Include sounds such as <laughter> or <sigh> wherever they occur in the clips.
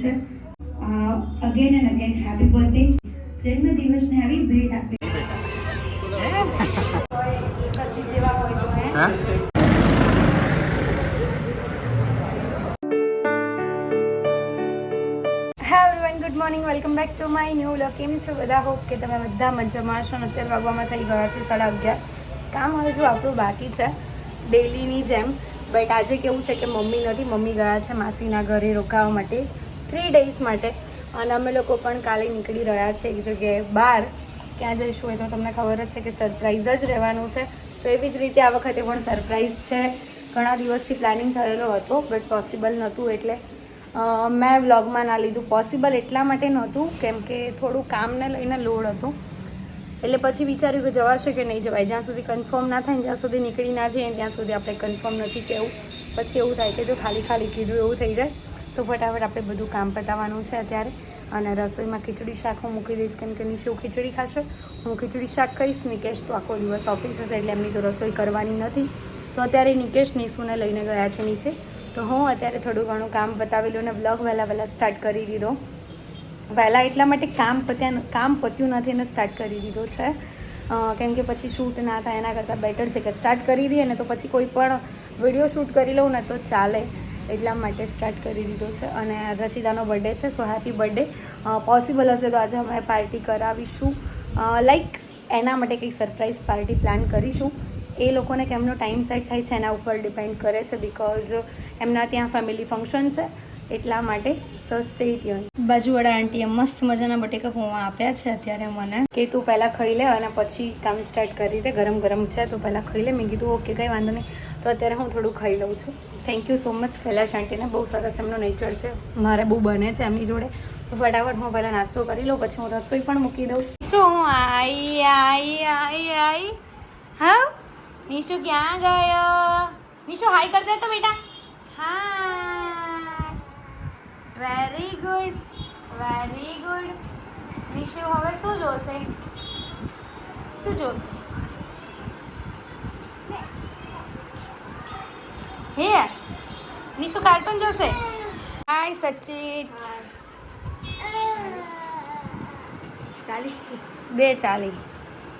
છે. Again and again happy birthday જન્મદિવસને આવી ભેટ આપી. જેવા હોય તો હા good morning welcome back to my new vlog કેમ છો બધા? હોપ કે તમે બધા મજામાં છો અને અત્યારે વાગવામાં થઈ ગયા છે સાડા અગિયાર. કામ હજુ આપણું બાકી છે ડેલીની જેમ. બટ આજે કેવું છે કે મમ્મી નથી. મમ્મી ગયા છે માસીના ઘરે રોકાવા માટે. થ્રી ડેઝ માટે. અને અમે લોકો પણ કાલે નીકળી રહ્યા છે એક જગ્યાએ બહાર ક્યાં જઈશું એ તો તમને ખબર જ છે કે સરપ્રાઈઝ જ રહેવાનું છે. તો એવી જ રીતે આ વખતે પણ સરપ્રાઈઝ છે. ઘણા દિવસથી પ્લાનિંગ થયેલો હતો બટ પોસિબલ નહોતું એટલે મેં વ્લોગમાં ના લીધું. પોસિબલ એટલા માટે નહોતું, કેમ કે થોડું કામને લઈને લોડ હતું. એટલે પછી વિચાર્યું કે જવાશે કે નહીં જવાય. જ્યાં સુધી કન્ફર્મ ના થાય જ્યાં સુધી નીકળી ના જઈએ ત્યાં સુધી આપણે કન્ફર્મ નથી કહેવું પછી એવું થાય કે જો ખાલી ખાલી કીધું એવું થઈ જાય. સો ફટાફટ આપણે બધું કામ પતાવવાનું છે અત્યારે. અને રસોઈમાં ખીચડી શાક હું મૂકી દઈશ કેમ કે નિશુ ખીચડી ખાશે. હું ખીચડી શાક કહીશ, નિકેશ તો આખો દિવસ ઓફિસ હશે એટલે એમની તો રસોઈ કરવાની નથી. તો અત્યારે નિકેશ નિશુને લઈને ગયા છે નીચે. તો હું અત્યારે થોડું ઘણું કામ પતાવી લઉં અને બ્લોગ વહેલા વહેલા સ્ટાર્ટ કરી દીધો. વહેલા એટલા માટે કામ પત્યા કામ પત્યું નથી અને સ્ટાર્ટ કરી દીધો છે. કેમ કે પછી શૂટ ના થાય એના કરતાં બેટર છે કે સ્ટાર્ટ કરી દઈએ ને તો પછી કોઈ પણ વીડિયો શૂટ કરી લઉં ને તો ચાલે. એટલા માટે સ્ટાર્ટ કરી દીધો છે. અને રચિતાનો બર્થડે છે સો હેપી બર્થડે પોસિબલ હશે તો આજે અમે પાર્ટી કરાવીશું. લાઈક એના માટે કંઈક સરપ્રાઈઝ પાર્ટી પ્લાન કરીશું. એ લોકોને કેમનો ટાઈમ સેટ થાય છે એના ઉપર ડિપેન્ડ કરે છે બિકોઝ એમના ત્યાં ફેમિલી ફંક્શન છે એટલા માટે સસ્ટેટિયન બાજુવાળા આંટીએ મસ્ત મજાના બટેકા પૌવા આપ્યા છે અત્યારે મને. કે તું પહેલાં ખાઈ લે અને પછી કામ સ્ટાર્ટ કરી દે. ગરમ ગરમ છે તો પહેલાં ખાઈ લે. મેં કીધું ઓકે કંઈ વાંધો નહીં. તો અત્યારે હું થોડું ખાઈ લઉં છું. Thank you so much Kailash આંટીને. બહુ સરસ એમનો નેચર છે. મારે બહુ બને છે એમની જોડે. ફટાફટ હું પહેલાં નાસ્તો કરી લઉં, પછી હું રસોઈ પણ મૂકી દઉં. શું આઈ આઈ આઈ આઈ? હા? નિશુ ક્યાં ગયો? નિશુ હાય કર દે તો બેટા. હા very good very good Nishu હવે શું જોશે? શું જોશે? હે નિશુ કાર્ટૂન જોશે હાય સચિત ચાલી બે ચાલી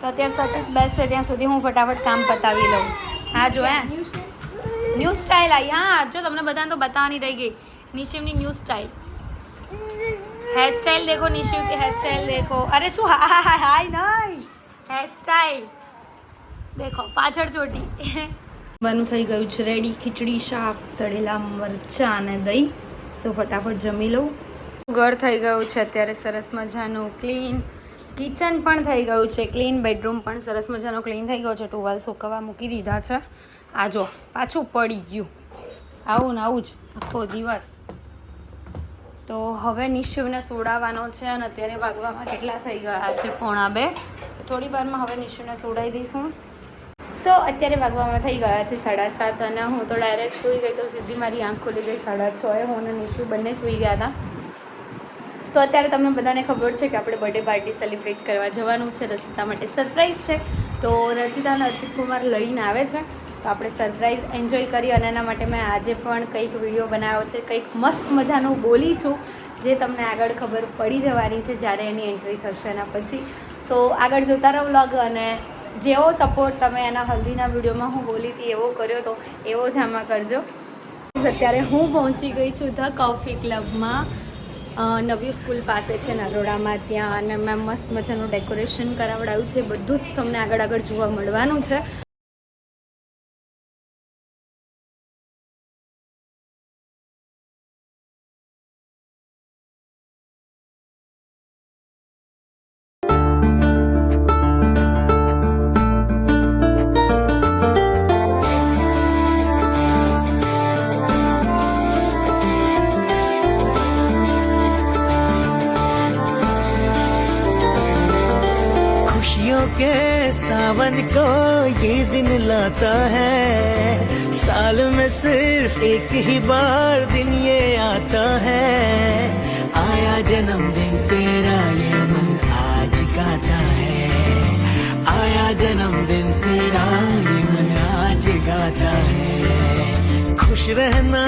તો અત્યારે સચિત બેસશે ત્યાં સુધી હું ફટાફટ કામ પતાવી લઉં હા જો હે ન્યૂ સ્ટાઈલ આવી હા જો તમને બધાને તો બતાવવાની રહી ગઈ નિશિમની ન્યૂ સ્ટાઈલ હેર સ્ટાઈલ દેખો નિશિમ કે હેર સ્ટાઈલ દેખો અરે શું હા હા હાય નહીં હેર સ્ટાઈલ દેખો પાછળ ચોટી બનું થઈ ગયું છે. રેડી ખીચડી, શાક, તળેલા મરચાં અને દહીં. સો ફટાફટ જમી લઉં. ઘર થઈ ગયું છે. અત્યારે સરસ મજાનું ક્લીન કિચન પણ થઈ ગયું છે. ક્લીન બેડરૂમ પણ સરસ મજાનો ક્લીન થઈ ગયો છે. ટુવાલ સુકવવા મૂકી દીધા છે. આ જો, પાછું પડી ગયું. આવું ને આવું જ, આખો દિવસ. તો હવે નિશુને સોડાવવાનો છે અને અત્યારે વાગવામાં કેટલા થઈ ગયા છે પોણા બે. થોડી વારમાં હવે નિશુને સોડાવી દઈશું. સો અત્યારે વાગવામાં થઈ ગયા છે સાડા સાત અને હું તો ડાયરેક્ટ સૂઈ ગઈ તો સીધી મારી આંખ ખુલી ગઈ સાડા છ એ. હું અને નિશુ બંને સૂઈ ગયા હતા. તો અત્યારે તમને બધાને ખબર છે કે આપણે બર્થડે પાર્ટી સેલિબ્રેટ કરવા જવાનું છે. રચિતા માટે સરપ્રાઈઝ છે. તો રચિતાને અર્પિત કુમાર લઈને આવે છે. તો આપણે સરપ્રાઈઝ એન્જોય કરી અને એના માટે મેં આજે પણ કંઈક વીડિયો બનાવ્યો છે. કંઈક મસ્ત મજાનું બોલી છું, જે તમને આગળ ખબર પડી જવાની છે જ્યારે એની એન્ટ્રી થશે એના પછી. સો આગળ જોતા રહો વ્લોગ અને જેવો સપોર્ટ તમે એના હલ્દીના વિડીયોમાં હું બોલી હતી, એવો કર્યો તો એવો જ આમાં કરજો. અત્યારે હું પહોંચી ગઈ છું ધ કોફી ક્લબમાં નવી સ્કૂલ પાસે છે નરોડામાં ત્યાં અને મેં મસ્ત મજાનું ડેકોરેશન કરાવડાવ્યું છે. બધું જ તમને આગળ આગળ જોવા મળવાનું છે. के सावन को ये दिन लाता है। साल में सिर्फ़ एक ही बार दिन ये आता है। आया जन्मदिन तेरा ये मन आज गाता है। आया जन्मदिन तेरा ये मन आज गाता है। खुश रहना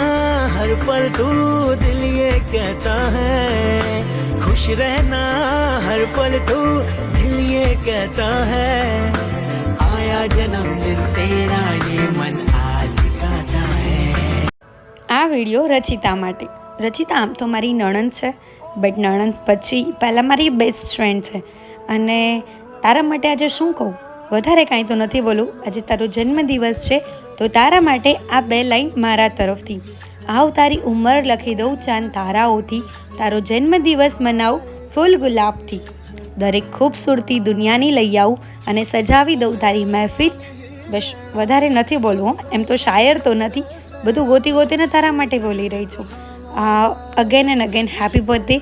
हर पल तू दिल ये कहता है। खुश रहना हर पल तू दिल कहता है आया जन्मदिन तेरा ये मन आज गाता है આ વિડીયો રચિતા માટે રચિતા આમ તો મારી નણંદ છે બટ નણંદ પછી પહેલાં મારી બેસ્ટ ફ્રેન્ડ છે અને તારા માટે આજે શું કહું વધારે કાંઈ તો નથી બોલું આજે તારો જન્મદિવસ છે તો તારા માટે આ બે લાઈન મારા તરફથી આવ તારી ઉંમર લખી દઉં ચાંદ તારાઓથી તારો જન્મદિવસ મનાવું ફૂલ ગુલાબથી દરેક ખૂબસૂરતી દુનિયાની લઈ આવું અને સજાવી દઉં તારી મહેફિલ. બસ, વધારે નથી બોલવું એમ તો શાયર તો નથી. બધું ગોતી ગોતીને તારા માટે બોલી રહી છું. Again and again happy birthday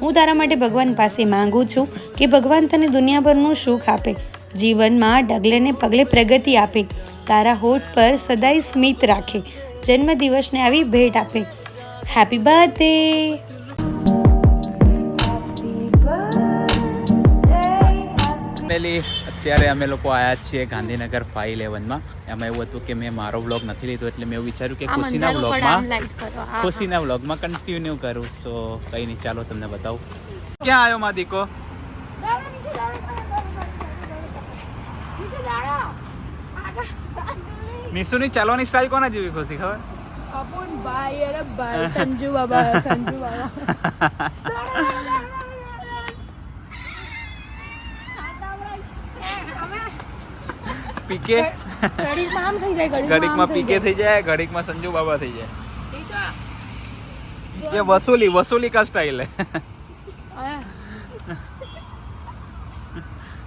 હું તારા માટે ભગવાન પાસે માંગુ છું કે ભગવાન તને દુનિયાભરનું સુખ આપે, જીવનમાં ડગલે ને પગલે પ્રગતિ આપે, તારા હોઠ પર સદાય સ્મિત રાખે, જન્મદિવસને આવી ભેટ આપે. હેપી બર્થડે ફાઇનલી અત્યારે અમે લોકો આવ્યા છીએ ગાંધીનગર ફાઈવ ઇલેવનમાં એમાં એવું હતું કે મેં મારો વ્લોગ નથી લીધો એટલે મેં એવું વિચાર્યું કે ખુશીના વ્લોગમાં ખુશીના વ્લોગમાં કન્ટિન્યુ કરું સો કંઈ નહીં ચાલો તમને બતાવું. ક્યાં આવ્યો મા દીકો? નિશુની ચાલવાની સ્ટાઈલ કોના જેવી ખુશી ખબર? સંજુ બાબા સંજુ બાબા. <laughs> પીકે ઘડીકમાં આમ થઈ જાય ઘડીકમાં પીકે થઈ જાય ઘડીકમાં સંજુ બાબા થઈ જાય ये वसूली वसूली का स्टाइल है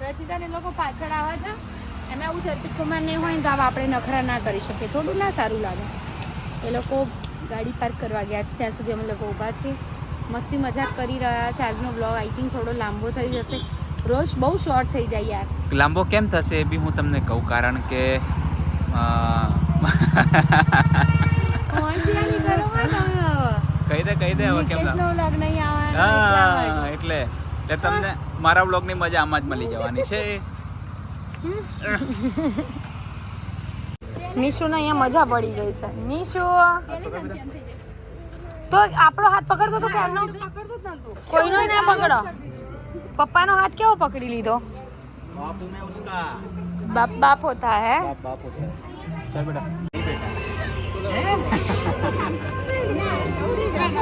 રચિતાને લોકો પાછળ આવે છે એમાં એવું છે કુમાર ને હોય ને તો આવા આપણે નખરા ના કરી શકીએ થોડું ના સારું લાગે એ લોકો ગાડી પાર્ક કરવા ગયા છે ત્યાં સુધી અમે લોકો ઊભા છીએ મસ્તી મજાક કરી રહ્યા છે આજનો બ્લોગ આઈ થિંક થોડો લાંબો થઈ જશે રોજ બહુ શોર્ટ થઈ જાય યાર. લાંબો કેમ થશે એ બી હું તમને કહું કારણ કે. કહી દે કહી દે હવે કેમ હા એટલે એટલે તમને મારા બ્લોગની મજા આમાં જ મળી જવાની છે. નિશુને અહીંયા મજા પડી ગઈ છે. નિશુ. તો આપણો હાથ પકડતો તો ક્યારનો કોઈનો ના પકડો. પપ્પાનો હાથ કેવો પકડી લીધો? બાપ બાપ હોતા હે?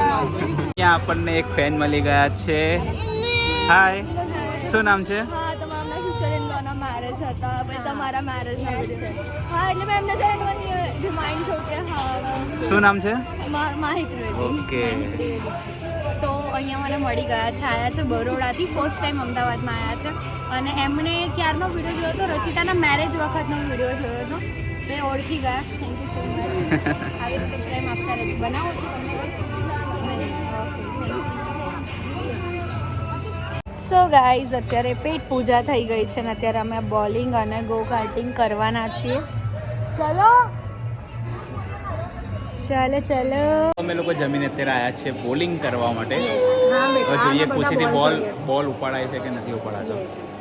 અહીંયા આપણને એક ફેન મળી ગયા છે. હાય શું નામ છે? શું નામ છે? ઓકે અહીંયા મને મળી ગયા છે આવ્યા છે બરોડાથી ફર્સ્ટ ટાઈમ અમદાવાદમાં આવ્યા છે. અને એમણે ક્યારનો વીડિયો જોયો હતો રચિતાના મેરેજ વખતનો વીડિયો જોયો હતો. તે ઓળખી ગયા. થેન્ક યુ સો મચ આવી રીતે પ્રેમ આપતા રહેજો. બનાવો છો સો ગાઈઝ અત્યારે પેટ પૂજા થઈ ગઈ છે ને અત્યારે અમે બોલિંગ અને ગો કાર્ટિંગ કરવાના છીએ. ચલો! ચાલો ચાલો. અમે લોકો જમીને અત્યારે આવ્યા છે બોલિંગ કરવા માટે. હવે જોઈએ ખુશીથી બોલ બોલ ઉપાડાય છે કે નથી ઉપાડાતો.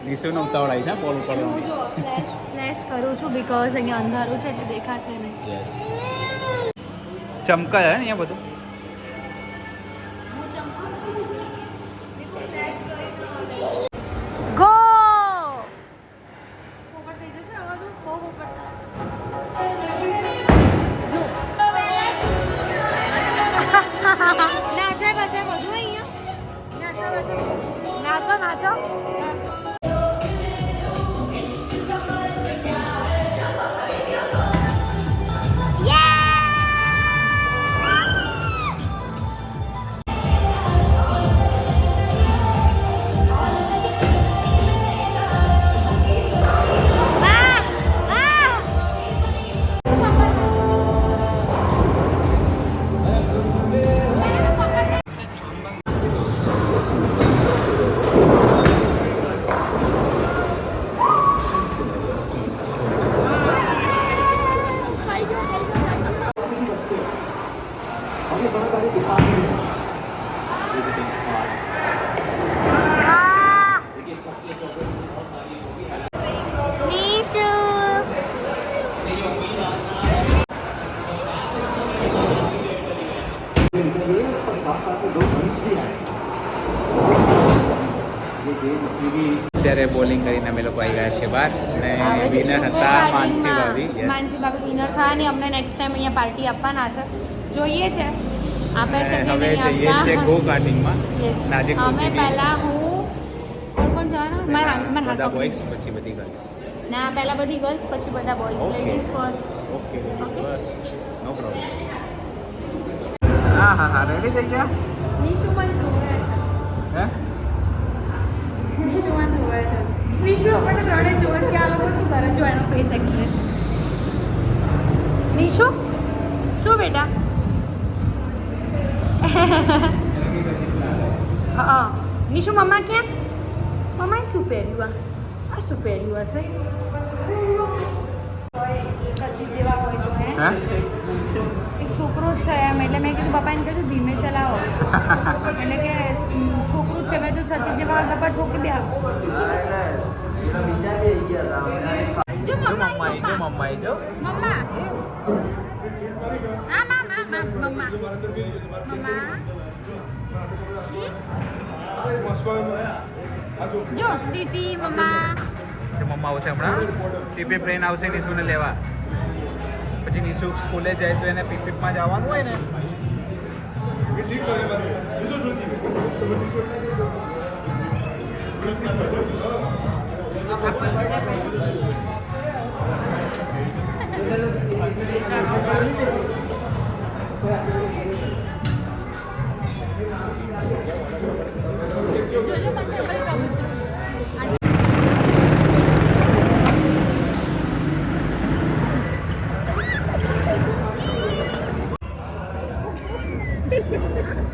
નિશુને ઉતાવળાય છે બોલ ઉપાડવાનું. જો ફ્લેશ ફ્લેશ કરું છું બીકોઝ અહીંયા અંધારું છે એટલે દેખાશે નહીં. યસ ચમકાય ને અહીંયા બધું? સરકારી દુકાન. અત્યારે બોલિંગ કરીને અમે લોકો આવી ગયા છે બહાર અને વિનર હતા માનસી ભાભી માનસી ભાભી વિનર થયા અમને નેક્સ્ટ ટાઈમ અહીંયા પાર્ટી આપવાના છે. જોઈએ છે. આપે છે કે હવે નહીં જઈએ આપતા? છે ગો કાર્ટિંગમાં Yes. આજે અમે પહેલા હું કોણ કોણ જવાનું? મારા હાથ- મારા બધા બોયસ પછી બધી ગર્લ્સ ના પહેલા બધી ગર્લ્સ પછી બધા boys Okay. Ladies first okay ladies first no problem હા હા હા. રેડી થઈ ગયા? નિશુ પણ જોવે છે. હે? નિશુ પણ જોવે છે. નિશુ આપણને ત્રણે જોવે છે કે આ લોકો શું કરે જો એનો ફેસ એક્સપ્રેશન નિશુ શું બેટા? હા નિશુ મમ્મા ક્યાં? મમ્માએ શું પહેર્યું આ? આ શું પહેર્યું હશે એક છોકરો જ છે એમ એટલે મેં કીધું પપ્પાને કહ્યું ધીમે ચલાવો. એટલે કે છોકરું છે. મેં તો સચિન જેવા પપ્પા ઠોકી બે જો જો મમ્મા જો. મમ્માઈ જો મા મા મા મમ્મા મમ્મા જો ટીટી મમ્મા જો મમ્મા આવશે હમણાં ટીપે ફ્રેન્ડ આવશે નિશુને લેવા પછી નિશુ સ્કૂલે જાય તો એને પિકનિકમાં જવાનું હોય ને જોજો મને પેપર કબૂતરું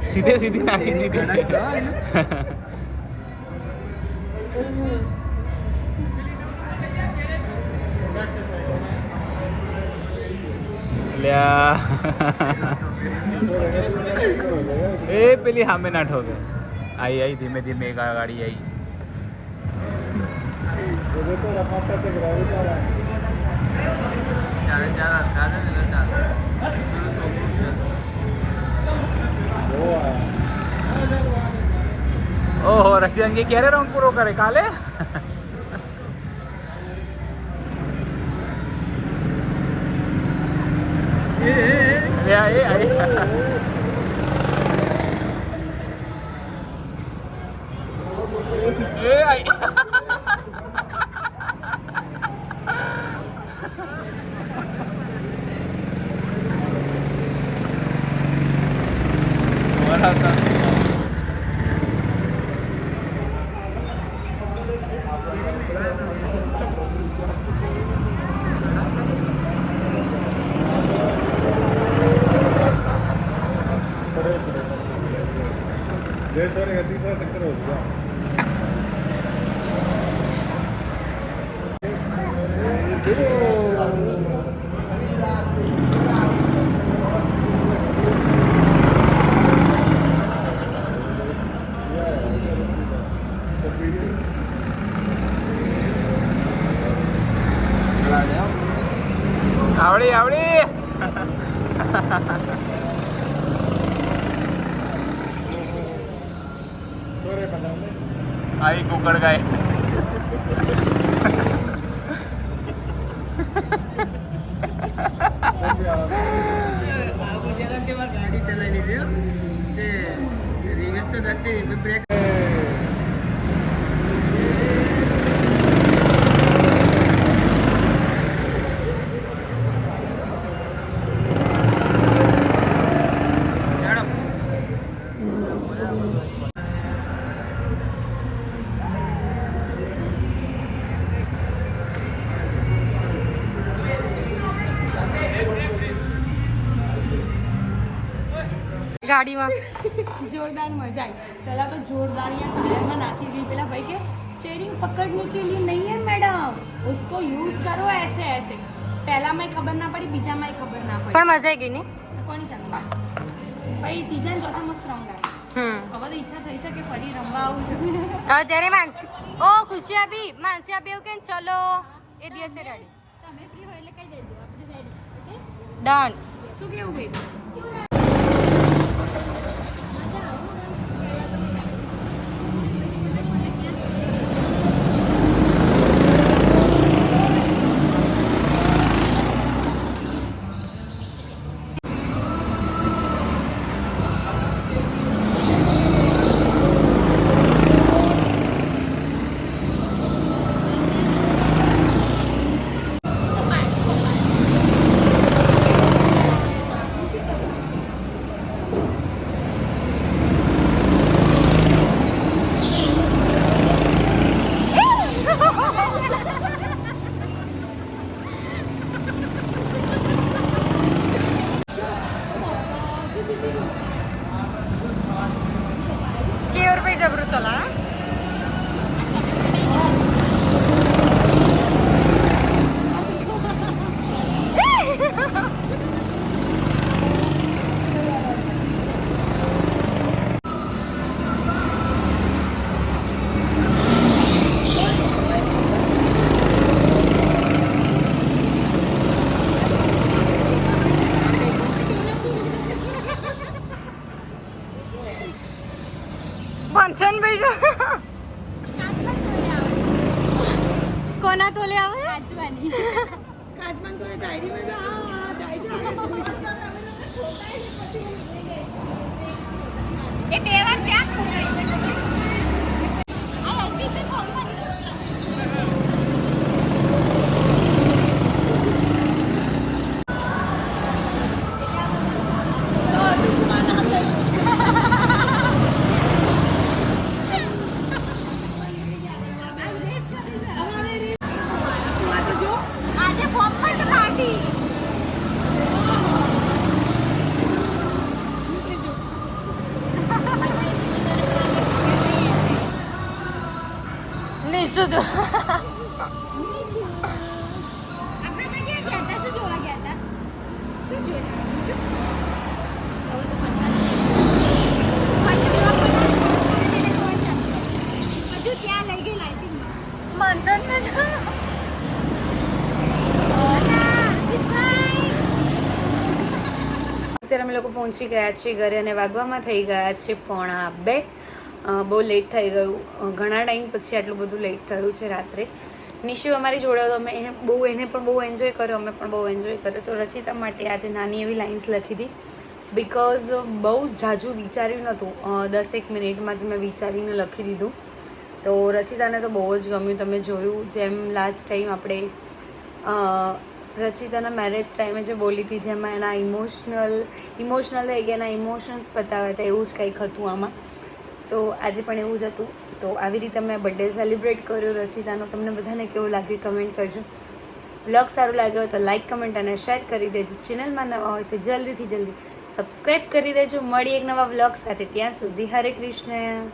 સીધે સીધી નાખી દીધી લ્યા એ પેલી સામે ના ઠોકે આઈ આઈ ધીમે ધીમે એક આ ગાડી આવી ઓહો રક્ષણજી ક્યારે રાઉન્ડ પૂરો કરે કાલે એ આ, એ આ, એ આ. એ આઈ. બરાબર આવડી આવડી આઈ કુકડ ગાય ગાડીમાં જોરદાર મજા આવી પહેલાં તો જોરદાર અહીંયા ટાયરમાં નાખી दी પેલા ભાઈ કે स्टेयरिंग पकड़ने के लिए नहीं है मैडम उसको यूज करो ऐसे ऐसे પહેલામાં ખબર ના પડી બીજામાં ખબર ના પડી પણ મજા આવી ગઈ ને કોની ચાલે ભાઈ ત્રીજા ને ચોથા મસ્ત રંગ હમ હવે તો ઈચ્છા થઈ છે કે ફરી રમવા આવું છે હવે જ્યારે માનસી ઓ ખુશી આપી માનસી આપી એવું કે ચલો એ દિવસે રેડી તમે ફ્રી હોય એટલે કહી દેજો આપણે રેડી ઓકે ડન શું કેવું ભાઈ પહોંચી ગયા છીએ ઘરે અને વાગવામાં થઈ ગયા છે, પોણા બે બહુ લેટ થઈ ગયું. ઘણા ટાઈમ પછી આટલું બધું લેટ થયું છે રાત્રે. નિશુ, અમારી જોડે હતો અમે એને બહુ એને પણ બહુ એન્જોય કર્યો, અમે પણ બહુ એન્જોય કર્યો. તો રચિતા માટે આજે નાની એવી લાઇન્સ લખી હતી બિકોઝ બહુ ઝાઝું વિચાર્યું નહોતું. દસેક મિનિટમાં જ મેં વિચારીને લખી દીધું. તો રચિતાને તો બહુ જ ગમ્યું. તમે જોયું, જેમ લાસ્ટ ટાઈમ આપણે રચિતાના મેરેજ ટાઈમે જે બોલી હતી, જેમાં એના ઇમોશનલ ઇમોશનલ થઈ ગયા એના ઇમોશન્સ બતાવ્યા હતા, એવું જ કંઈક હતું આમાં. સો આજે પણ એવું જ હતું. તો આવી રીતે મેં બર્થડે સેલિબ્રેટ કર્યો રચિતાનો. તમને બધાને કેવું લાગ્યું કમેન્ટ કરજો. બ્લોગ સારું લાગ્યો હોય તો લાઇક કમેન્ટ અને શેર કરી દેજો. ચેનલમાં નવા હોય તો જલ્દીથી જલ્દી સબસ્ક્રાઈબ કરી દેજો. મળી એક નવા બ્લોગ સાથે. ત્યાં સુધી હરે કૃષ્ણ.